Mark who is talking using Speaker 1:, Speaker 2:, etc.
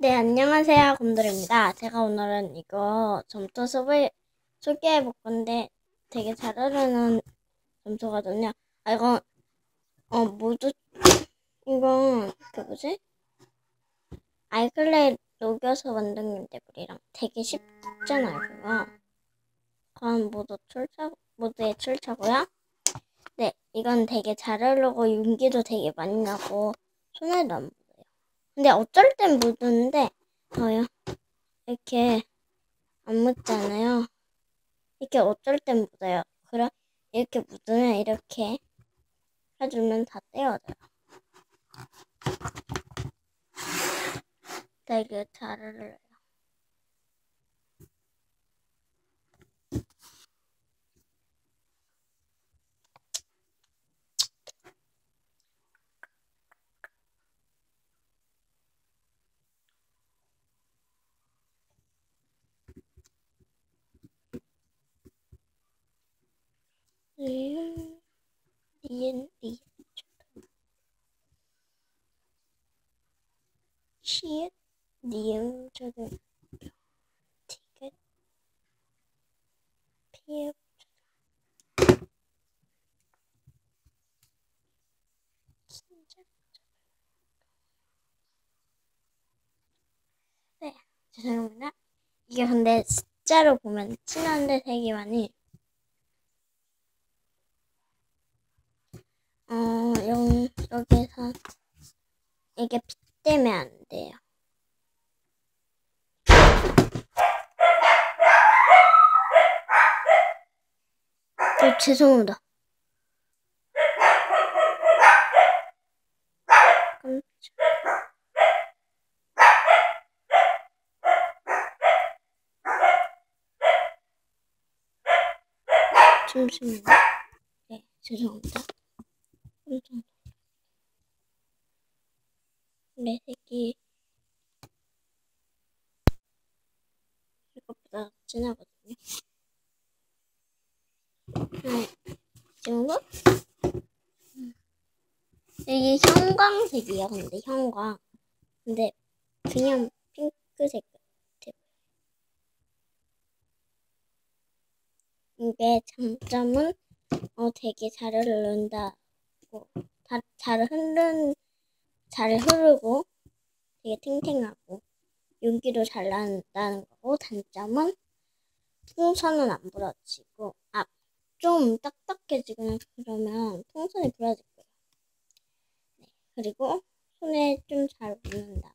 Speaker 1: 네, 안녕하세요. 곰돌입니다. 제가 오늘은 이거 점토 수업 소개해 볼 건데 되게 잘 흐르는 점토거든요. 아, 이건, 어, 모두, 이건, 그 뭐지? 알클레 녹여서 만든 건데, 물이랑 되게 쉽잖아요, 그거. 그건 모두 출처, 모두의 출처고요. 네, 이건 되게 잘 흐르고 윤기도 되게 많이 나고 손에도 안. 근데 어쩔 땐 묻는데 저요 이렇게 안 묻잖아요. 이렇게 어쩔 땐 묻어요. 그럼 이렇게 묻으면 이렇게 해주면 다 떼어져요. 되게 잘 흐르요. 리은 리은 시읒 리은 저는 티켓 피읍 네 죄송합니다. 이게 근데 숫자로 보면 되게 많이 어, 여, 여기서 이게 빗대면 안 돼요. 어, 죄송합니다. 잠시만요. 네, 죄송합니다. 엄청 내 색이 이것보다 진하거든요. 네, 이게 형광색이야. 근데 형광. 근데 그냥 핑크색 같아. 이게 장점은 어 되게 잘 흐른다. 다, 잘 흐른, 잘 흐르고 되게 탱탱하고 윤기도 잘 난다는 거고 단점은 풍선은 안 부러지고 아 좀 딱딱해지거나 그러면 풍선이 부러질 거예요. 네, 그리고 손에 좀 잘 묻는다.